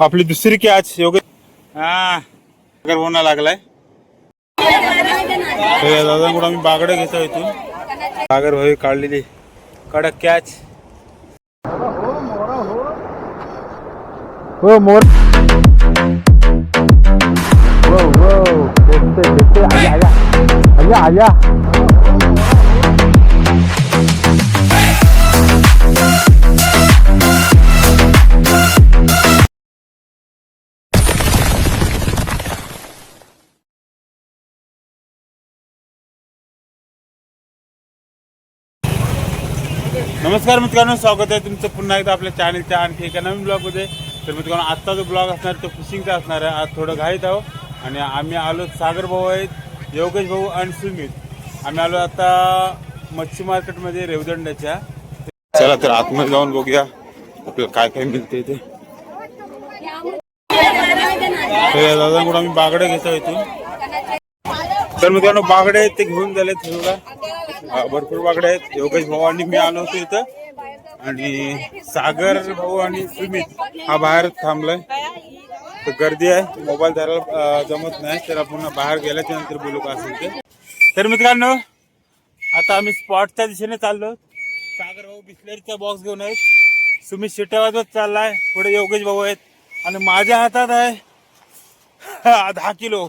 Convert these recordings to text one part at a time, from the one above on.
आपली दुसरी कॅच योग्य हा. होणार लागलाय. दादांकडून आम्ही बागडं घेतो इथून. सागर भाई काढलेली. कडक कॅच. हो मोर हो हो. आया आया आया नमस्कार मित्रांनो स्वागत आहे तुमचं पुन्हा एकदा आपल्या चॅनलच्या आणखी एका नवीन ब्लॉगमध्ये तर मित्रांनो आजचा जो ब्लॉग असणार तो फिशिंगचा असणार आहे. आज थोडं घाईत आहोत आणि आम्ही आलो सागर भाऊ आहेत योगेश भाऊ आणि सुमित. आम्ही आलो आता मच्छी मार्केटमध्ये रेवदंड्याच्या. चला तर आतमध्ये जाऊन बघूया आपल्याला काय काय मिळते ते. तर आम्ही बागडं घेतो इथून. तर मित्रांनो बागडे आहेत ते घेऊन झाले थोडा भरपूर बागडे आहेत. योगेश भाऊ आणि मी आलो होतो इथं. आणि सागर भाऊ आणि सुमित हा बाहेर थांबलाय. तर गर्दी आहे. मोबाईल धरायला जमत नाही. तर आपण बाहेर गेल्याच्यानंतर बोलू का असेल ते. तर मित्रांनो आता आम्ही स्पॉटच्या दिशेने चाललो सागर भाऊ बिस्लरीचा बॉक्स घेऊन आहेत. सुमित शिट्यावाजत चाललाय. पुढे योगेश भाऊ आहेत. आणि माझ्या हातात आहे दहा किलो.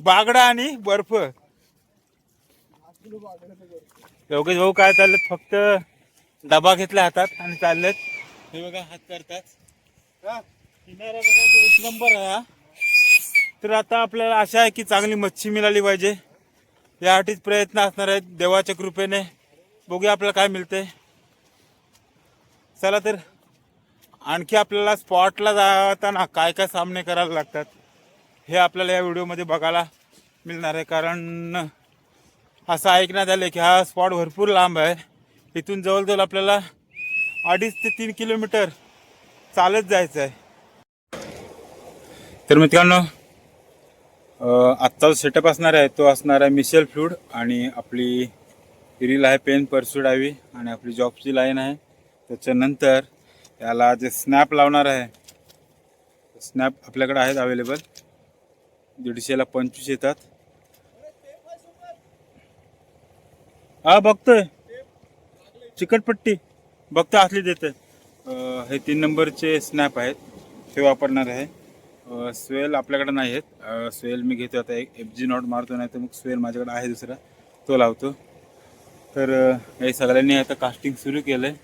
बागडा आणि बर्फ. योगेश भाऊ काय चाललेत? फक्त डबा घेतला हातात आणि चाललेत. हे बघा हात करतात. हा, किनारा बघा तो एक नंबर आहे हा. तर आता आपल्याला आशा आहे की चांगली मच्छी मिळाली पाहिजे. यासाठीच प्रयत्न असणार आहेत देवाच्या कृपेने. बघूया आपल्याला काय मिळते. चला तर आणखी आपल्याला स्पॉटला जाताना काय काय सामने करायला लागतात हे आपल्याला या व्हिडिओमध्ये बघायला मिळणार आहे. कारण असं ऐकण्यात आलं की हा स्पॉट भरपूर लांब आहे. इथून जवळजवळ आपल्याला अडीच ते तीन किलोमीटर चालत जायचं आहे तर मित्रांनो आत्ता जो सेटअप असणार आहे तो असणार आहे मिशेल फ्लूड आणि आपली रील आहे पेन परसूड हवी आणि आपली जॉबची लाईन आहे. त्याच्यानंतर याला जे स्नॅप लावणार आहे स्नॅप आपल्याकडे आहेत अवेलेबल दीडशेला पंचवीस येतात. हा बघतोय. चिकटपट्टी. बघतो असली देते हे तीन नंबरचे स्नॅप आहेत. ते वापरणार आहे. स्वेल आपल्याकडे नाही आहेत. स्वेल मी घेतो आता. एक एफ जी नॉट मारतो नाही तर मग स्वेल माझ्याकडे आहे दुसरा. तो लावतो. तर हे सगळ्यांनी आता कास्टिंग सुरू केलं आहे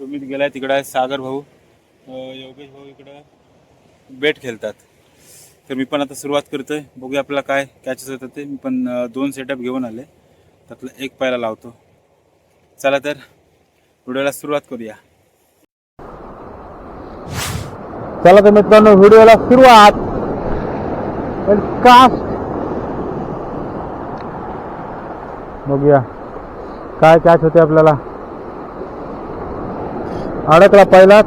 सुमित गेलाय तिकडं आहे. सागर भाऊ योगेश भाऊ इकडं बेट खेळतात तर मी पण आता सुरुवात करतोय. बघूया आपल्याला काय कॅचेस होतात ते. मी पण दोन सेटअप घेऊन आले त्यातलं एक पायला लावतो. चला तर व्हिडिओला सुरुवात करूया. चला तर मित्रांनो व्हिडिओला सुरुवात. कास्ट बघूया. काय कॅच होते आपल्याला? अडकला पहिलाच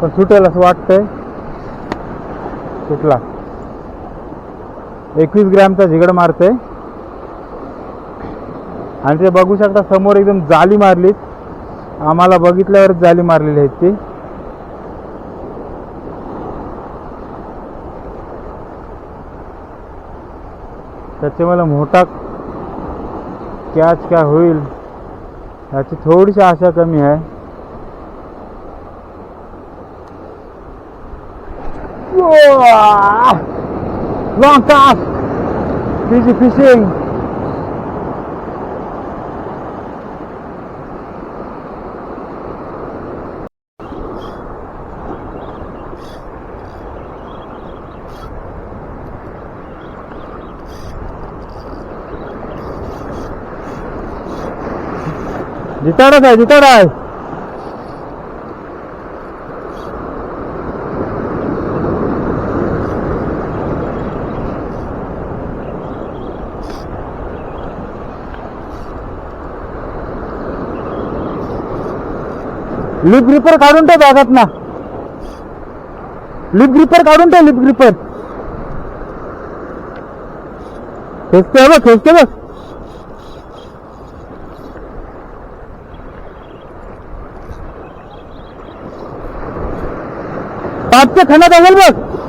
पण सुटेल असं वाटतंय. सुटला. एकवीस ग्रॅमचा झिगड मारते आणि ते बघू शकता समोर एकदम जाली मारलीत. आम्हाला बघितल्यावर जाली मारलेली आहेत ती. त्याचे मला मोठा कॅच काय होईल याची थोडीशी आशा कमी आहे. लॉंग कास्ट फिशिंग जिताडच आहे जिताड आहे लिप ग्रिपर काढून ठेव बॅगात ना लिप ग्रिपर काढून ठेव लिप ग्रिपर खेचते बघ खेचते बघ ¿Qué es lo que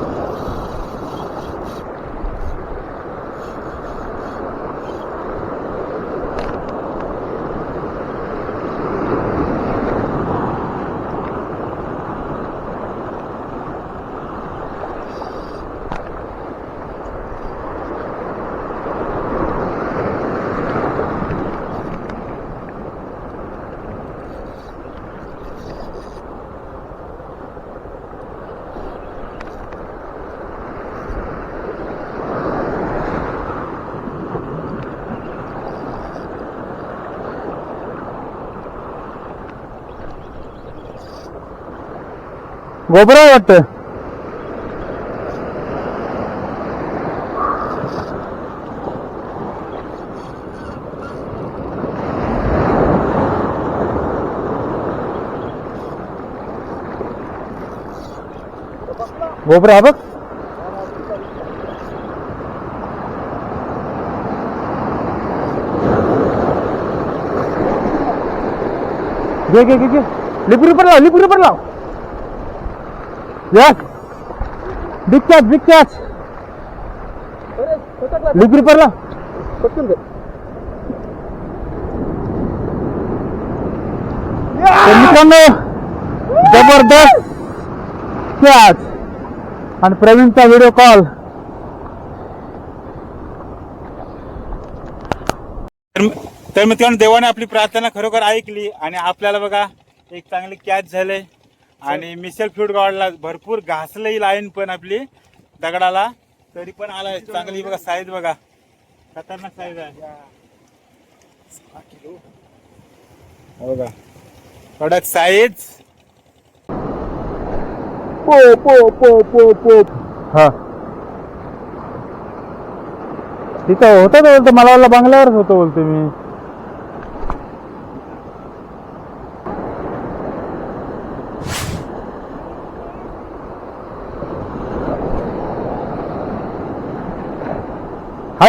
बघ गोबरा वाटतं गोबरा बघ घे घे घे घे लिपरी पर लाव लिपरी पर लाव बिग कॅच बिग कॅच लिपरी पर लाव तर मित्रांनो जबरदस्त कॅच आणि प्रवीणचा व्हिडिओ कॉल तर तर मित्रांनो देवाने आपली प्रार्थना खरोखर ऐकली आणि आपल्याला बघा एक चांगली कॅच झाले आणि मिसेल फ्लूट गार्डला भरपूर घासलंही लाईन पण आपली दगडाला. तरी पण आलाय चांगली बघा साईज बघा. खतरनाक साईज आहे. हो बघा. कडक साईज पो पो पो पो पो हा. तिथं होतं तो बोलतो? मला वाटलं बंगल्यावरच होतो बोलतो मी.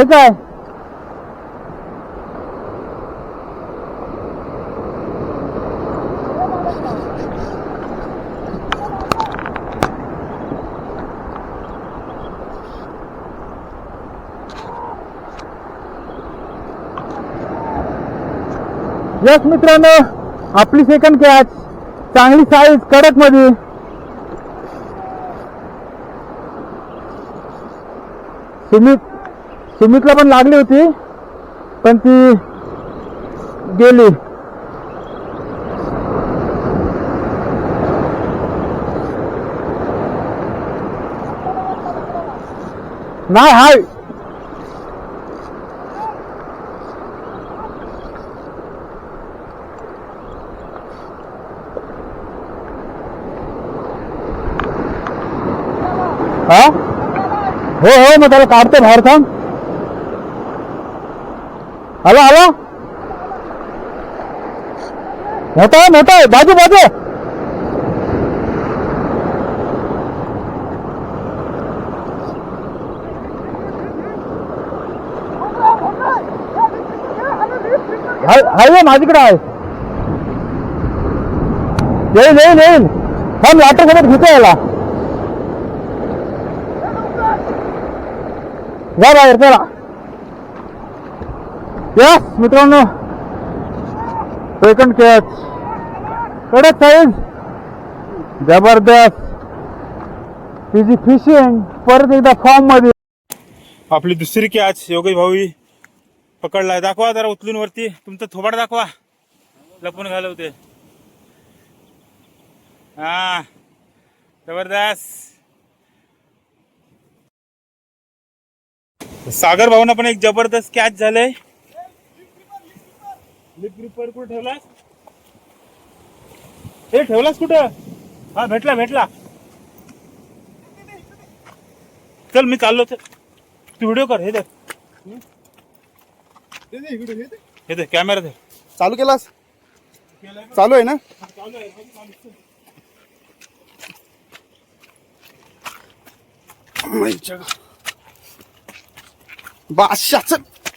हाय काय यस मित्रांनो आपली सेकंड कॅच चांगली साईज कडकमध्ये सुमित सुमितला पण लागली होती पण ती गेली. नाही हाय. हा? हो हो मग त्याला काढतो बाहेर थांब. Hello hello. मोठा आहे मोठा आहे. बाजू बाजू. हाय हाय माझीकडे आहे. येईल येईल येईल. पण लाटर सोबत घेतो याला. जा बाहेर चला. यस मित्रांनो. सेकंड कॅच कडक साईज जबरदस्त. तिची फिशिंग परत एकदा फॉर्ममध्ये. आपली दुसरी कॅच योगेश भाऊ पकडलाय. दाखवा जरा उचलून वरती तुमचं थोबाड दाखवा. लपून घालवते. हा. जबरदस्त. सागर भाऊना पण एक जबरदस्त कॅच झालंय. लिप कुठे ठेवलास? हे ठेवलास कुठं? हा भेटला भेटला. चल मी चाललो चल तू व्हिडिओ कर हे देख हे दे कॅमेरा दे. चालू केलास? चालू आहे ना? बादशाच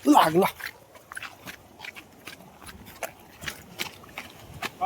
लागला.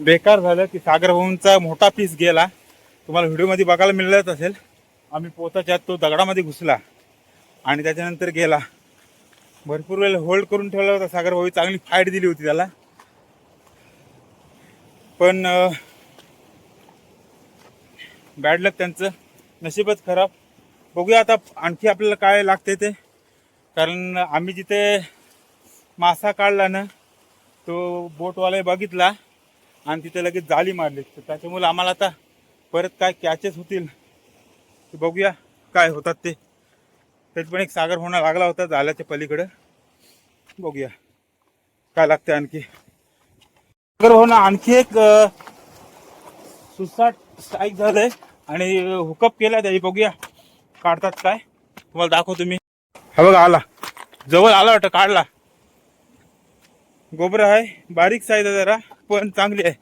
बेकार झालं की सागरभाऊंचा मोठा पीस गेला. तुम्हाला व्हिडिओमध्ये बघायला मिळत असेल. आम्ही पोताच्या तो दगडामध्ये घुसला आणि त्याच्यानंतर गेला. भरपूर वेळेला होल्ड करून ठेवला होता. सागरभाऊ चांगली फाईट दिली होती त्याला. पण बॅड लक त्यांचं. नशीबच खराब. बघूया आता आणखी आपल्याला काय लागते ते. कारण आम्ही जिथे मासा काढला ना तो बोटवाला बघितला. आणि तिथे लगेच जाळी मारली. तर त्याच्यामुळे आम्हाला आता परत काय कॅचेस होतील ते बघूया काय होतात ते. त्यात पण एक सागर होणं लागला होता जाल्याच्या पलीकडं. बघूया काय लागते आणखी. सागर होणं आणखी एक सुसाट स्ट्राईक झालंय आणि हुकअप केला त्याची बघूया काढतात काय. तुम्हाला दाखवतो मी. हा बघा आला. जवळ आला वाटतं काढला. गोबर आहे. बारीक साईज आहे जरा. पण चांगली आहे.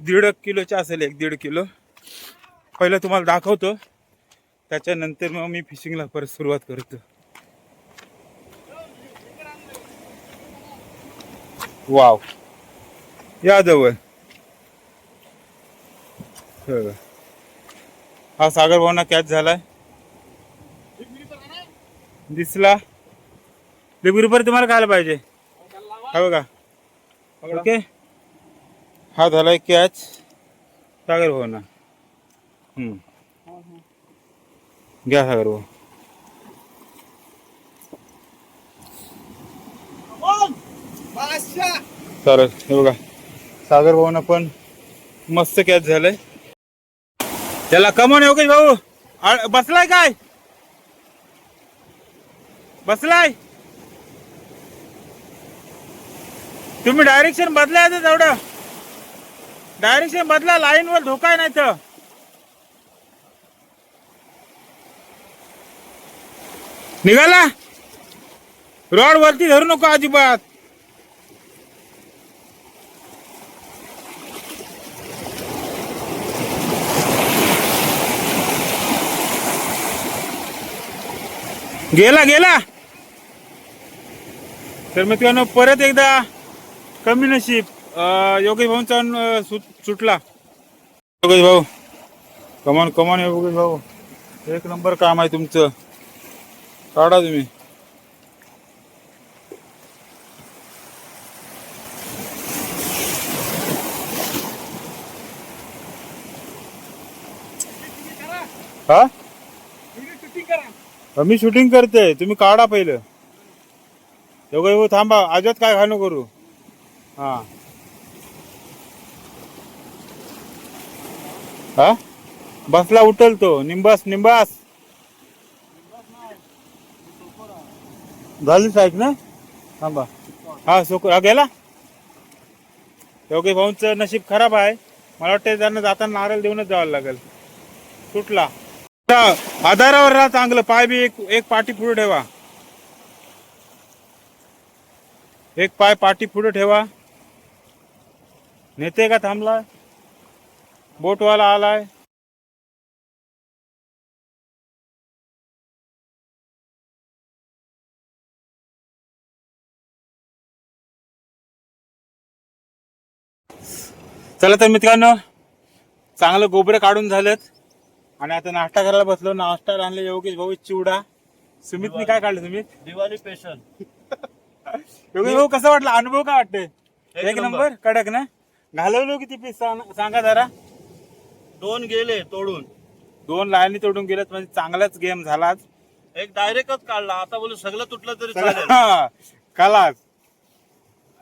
दीड किलोची असेल एक दीड किलो. पहिलं तुम्हाला दाखवतो. त्याच्यानंतर मग मी फिशिंगला परत सुरुवात करतो. वाव. या जवळ. हा. सागर भावना कॅच झालाय. दिसला. लिबुरी तुम्हाला खायला पाहिजे. हा बघा. ओके? हा झालाय कॅच सागर भाऊ ना. हम्म. घ्या सागर भाऊ. चालेल हे बघा. सागर भाऊना पण मस्त कॅच झालंय. त्याला कमान योगेश भाऊ. बसलाय काय? बसलाय? तुम्ही डायरेक्शन बदलायचं तेवढं. डायरेक्शन बदला लाईन वर धोका आहे नाही तर निघाला? रॉड वरती धरू नको अजिबात. गेला गेला. तर मित्रांनो परत एकदा कमी नशीब. योगेश भाऊंचा सुट- सुटला. योगेश भाऊ. कमान कमान योगेश भाऊ. एक नंबर काम आहे तुमचं. काढा तुम्ही. हा? मी शूटिंग करते. तुम्ही काढा पहिलं. योगेश भाऊ थांबा. आजच काय घालू करू? हा. हा? बसला उठल तो निंबास निंबास. झाली साईक ना? थांबा. हा सोक हा गेला? योगेश भाऊंचं नशीब खराब आहे. मला वाटतं त्यांना जाताना नारळ देऊनच जावं लागेल. सुटला. आधारावर राहा चांगलं. पाय बी एक एक पाठी पुढे ठेवा. एक पाय पाठी पुढे ठेवा. नेते का थांबला? बोटवाला आलाय. चला तर मित्रांनो चांगलं गोबरे काढून झालेत आणि आता नाश्ता करायला बसलो. नाश्ता आणले योगेश भाऊ चिवडा. सुमितने काय काढलं सुमित? दिवाळी स्पेशल योगेश भाऊ कसं वाटलं? अनुभव काय वाटते एक नंबर. नंबर कडक ना? घालवलो किती पीस? सांगा जरा. दोन गेले तोडून. दोन लाईनी तोडून गेलेत म्हणजे चांगलाच गेम झाला आज. एक डायरेक्टच काढला. आता बोलू सगळं तुटलं तरी चालेल. हा, कलाच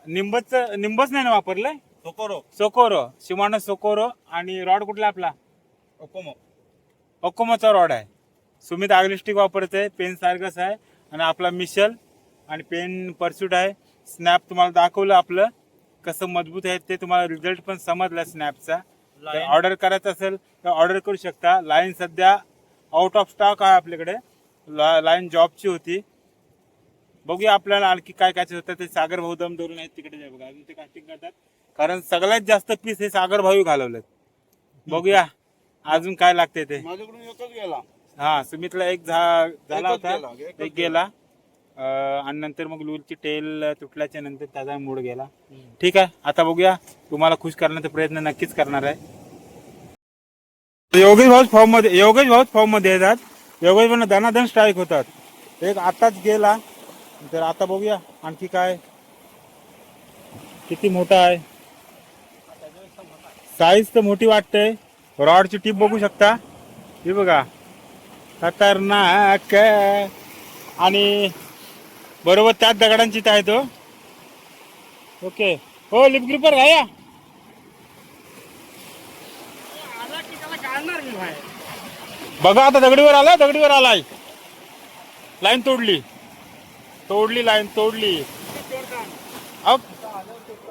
निंबच निंबच नाही ना वापरलंय? सोकोरो. सोकोरो शिमानो सोकोरो आणि रॉड कुठला आपला? ओकोमो. ओकोमोचा रॉड आहे. सुमित आगलिस्टिक वापरते पेन सारखंच आहे. आणि आपला मिशल आणि पेन परस्यूट आहे. स्नॅप तुम्हाला दाखवलं आपलं. कसं मजबूत आहे ते तुम्हाला रिझल्ट पण समजला स्नॅपचा. ऑर्डर करायचं असेल तर ऑर्डर करू शकता. लाईन सध्या आउट ऑफ स्टॉक आहे आपल्याकडे. लाईन जॉबची होती. बघूया आपल्याला आणखी काय काय होतं ते सागर भाऊ दम धरून आहेत तिकडे. जाय बघा अजून ते कास्टिंग करतात. कारण सगळ्यात जास्त पीस हे सागर भाऊ घालवलेत. बघूया अजून काय लागते ते. माझ्याकडून एकच गेला. हा सुमितला एक झा- झाला एकच होता. गेला, एकच एक गेला. आणि नंतर मग लूरची टेल तुटल्याच्या नंतर त्याचा मूड गेला. ठीक आहे आता बघूया तुम्हाला खुश करण्याचा प्रयत्न नक्कीच करणार आहे. योगेश भाऊ फॉर्ममध्ये योगेश भाऊ फॉर्ममध्ये येतात. योगेश भाऊ धनाधन स्ट्राईक होतात. एक आताच गेला तर आता बघूया आणखी काय? किती मोठा आहे? साईज तर मोठी वाटते. रॉडची टीप बघू शकता. हे बघा. खतरनाक आणि बरोबर त्याच दगडांची आहे तो. ओके. हो लिप ग्रिपर घ्या बघा आता दगडीवर आला दगडीवर आलाय. लाईन तोडली. तोडली लाईन तोडली.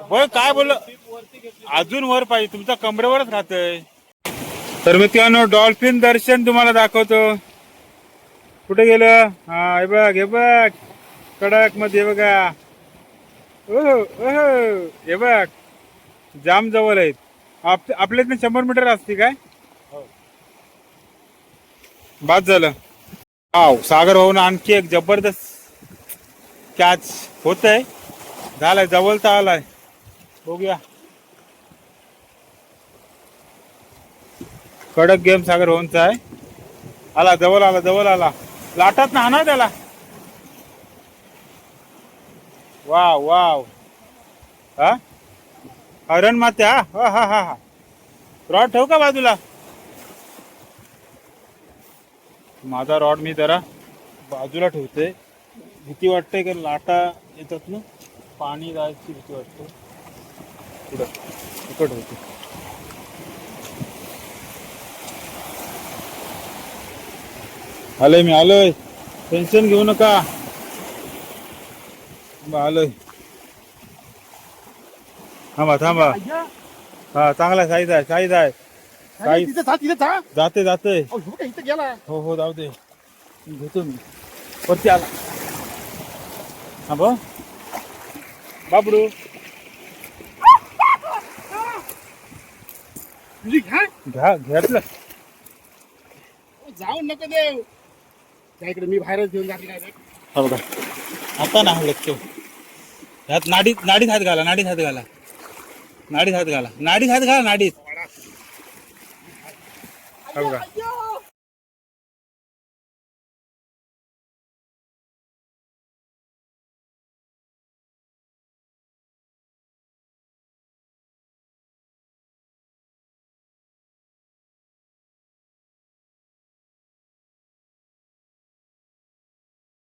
बर काय बोल अजून वर पाहिजे तुमचा कमरेवरच राहतय. तर मित्रांनो डॉल्फिन दर्शन तुम्हाला दाखवतो. कुठे गेलं? हा हे बघ हे बघ. कडकमध्ये बघा. ओहो ओहो. हे बघ. जाम जवळ आहेत. आप आपल्या इथनं शंभर मीटर असते काय? बाद झालं. आव सागर भाऊन आणखी एक जबरदस्त कॅच होत आहे झालाय जवळता आलाय. बघूया. कडक गेम सागर भाऊंचा आहे. आला जवळ आला जवळ आला. लाटात ना हाना त्याला. Wow wow. हा? हरण माते हा हा हा हा. हा रॉड ठेवू का बाजूला? माझा रॉड मी जरा बाजूला ठेवते. भीती वाटते का लाटा येतात ना. पाणी जायची भीती वाटते. पुढं इकडं ठेवते. आलोय मी आलोय. टेन्शन घेऊ नका. थांबा, आलोय. थांबा थांबा. हा चांगला साईज आहे साईज आहे. साईज जाते जाते. इथं गेला? हो हो जाऊ दे. घेतो मी. वरती आला. हा. बा बाबडू. तुझी घ्या. घ्या घेतलं. जाऊन नको देव त्या इकडे मी बाहेरच घेऊन जाते काय हा आता ना लक्ष ह्यात नाडीत नाडीत हात घाला नाडीत हात घाला. नाडीत हात घाला. नाडीत हात घाला नाडीत. हा बघा